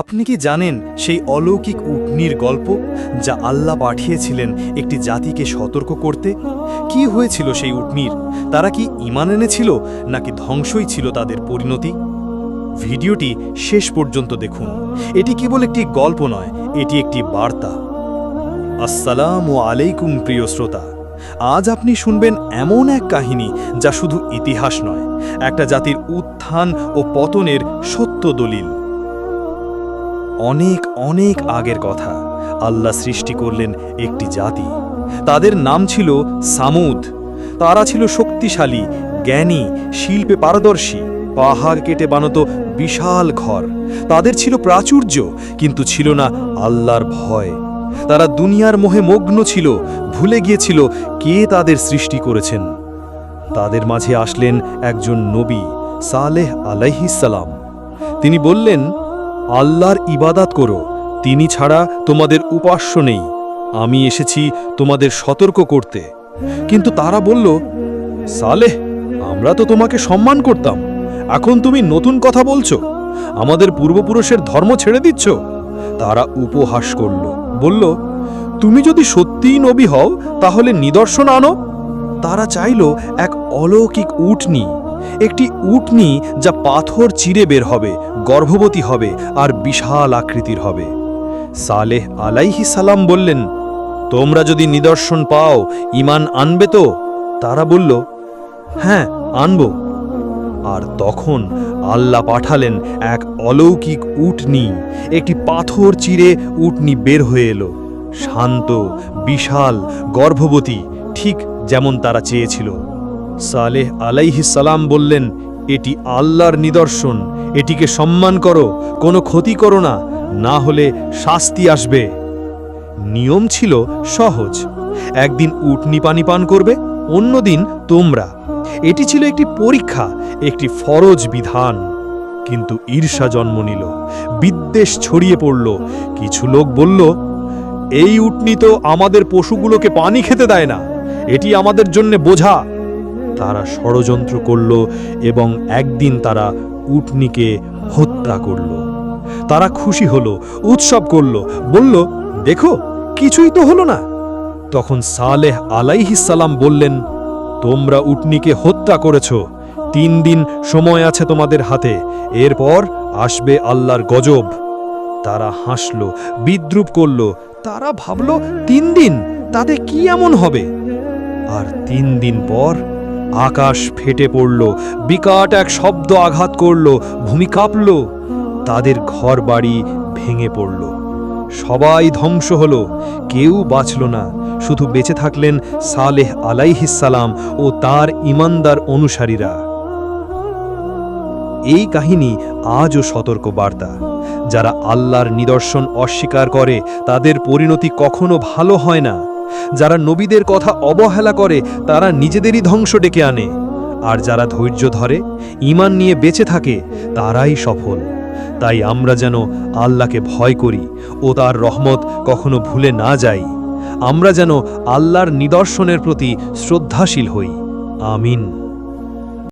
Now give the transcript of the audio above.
আপনি কি জানেন সেই অলৌকিক উটনির গল্প যা আল্লাহ পাঠিয়েছিলেন একটি জাতিকে সতর্ক করতে? কি হয়েছিল সেই উটনির তারা কি ইমান এনেছিল নাকি ধ্বংসই ছিল তাদের পরিণতি? ভিডিওটি শেষ পর্যন্ত দেখুন। এটি কেবল একটি গল্প নয়, এটি একটি বার্তা। আসসালাম ও আলাইকুম, প্রিয় শ্রোতা। আজ আপনি শুনবেন এমন এক কাহিনী যা শুধু ইতিহাস নয়, একটা জাতির উত্থান ও পতনের সত্য দলিল। অনেক অনেক আগের কথা। আল্লাহ সৃষ্টি করলেন একটি জাতি। তাদের নাম ছিল সামুদ। তারা ছিল শক্তিশালী, জ্ঞানী, শিল্পে পারদর্শী, পাহাড় কেটে বানত বিশাল ঘর। তাদের ছিল প্রাচুর্য, কিন্তু ছিল না আল্লাহর ভয়। তারা দুনিয়ার মোহে মগ্ন ছিল, ভুলে গিয়েছিল কে তাদের সৃষ্টি করেছেন। তাদের মাঝে আসলেন একজন নবী, সালেহ আলাইহিসালাম তিনি বললেন আল্লাহর ইবাদাত করো, তিনি ছাড়া তোমাদের উপাস্য নেই। আমি এসেছি তোমাদের সতর্ক করতে। কিন্তু তারা বলল, সালেহ, আমরা তো তোমাকে সম্মান করতাম। এখন তুমি নতুন কথা বলছো। আমাদের পূর্বপুরুষের ধর্ম ছেড়ে দিচ্ছ। তারা উপহাস করল, বলল, তুমি যদি সত্যিই নবী হও, তাহলে নিদর্শন আনো। তারা চাইল এক অলৌকিক উটনি। একটি উটনি যা পাথর চিরে বের হবে, গর্ভবতী হবে আর বিশাল আকৃতির হবে। সালেহ আলাইহি সালাম বললেন, তোমরা যদি নিদর্শন পাও ইমান আনবে তো? তারা বলল হ্যাঁ আনব। আর তখন আল্লাহ পাঠালেন এক অলৌকিক উটনি। একটি পাথর চিরে উটনি বের হয়ে এলো, শান্ত, বিশাল, গর্ভবতী, ঠিক যেমন তারা চেয়েছিল। সালেহ আলাইহিসালাম বললেন, এটি আল্লাহর নিদর্শন, এটিকে সম্মান করো, কোনো ক্ষতি করো না না হলে শাস্তি আসবে। নিয়ম ছিল সহজ। একদিন উটনি পানি পান করবে, অন্যদিন তোমরা। এটি ছিল একটি পরীক্ষা, একটি ফরজ বিধান। কিন্তু ঈর্ষা জন্ম নিল, বিদ্বেষ ছড়িয়ে পড়ল। কিছু লোক বলল, এই উটনি তো আমাদের পশুগুলোকে পানি খেতে দেয় না, এটি আমাদের জন্য বোঝা। তারা ষড়যন্ত্র করল এবং একদিন তারা উটনিকে হত্যা করল। তারা খুশি হলো, উৎসব করল, বলল, দেখো, কিছুই তো হলো না। তখন সালেহ আলাইহিসাল্লাম বললেন, তোমরা উটনিকে হত্যা করেছ। তিন দিন সময় আছে তোমাদের হাতে। এরপর আসবে আল্লাহর গজব। তারা হাসল, বিদ্রুপ করল। তারা ভাবল, তিন দিন? তাতে কি এমন হবে? আর তিন দিন পর আকাশ ফেটে পড়ল, বিকাট এক শব্দ আঘাত করল, ভূমি কাঁপল, তাদের ঘর বাড়ি ভেঙে পড়ল। সবাই ধ্বংস হলো, কেউ বাঁচল না, শুধু বেঁচে থাকলেন সালেহ আলাইহিসালাম ও তার ইমানদার অনুসারীরা। এই কাহিনী আজও সতর্ক বার্তা যারা আল্লাহর নিদর্শন অস্বীকার করে, তাদের পরিণতি কখনো ভালো হয় না। যারা নবীদের কথা অবহেলা করে, তারা নিজেদেরই ধ্বংস ডেকে আনে। আর যারা ধৈর্য ধরে ইমান নিয়ে বেঁচে থাকে, তারাই সফল। তাই আমরা যেন আল্লাহকে ভয় করি ও তার রহমত কখনো ভুলে না যাই। আমরা যেন আল্লাহর নিদর্শনের প্রতি শ্রদ্ধাশীল হই। আমিন।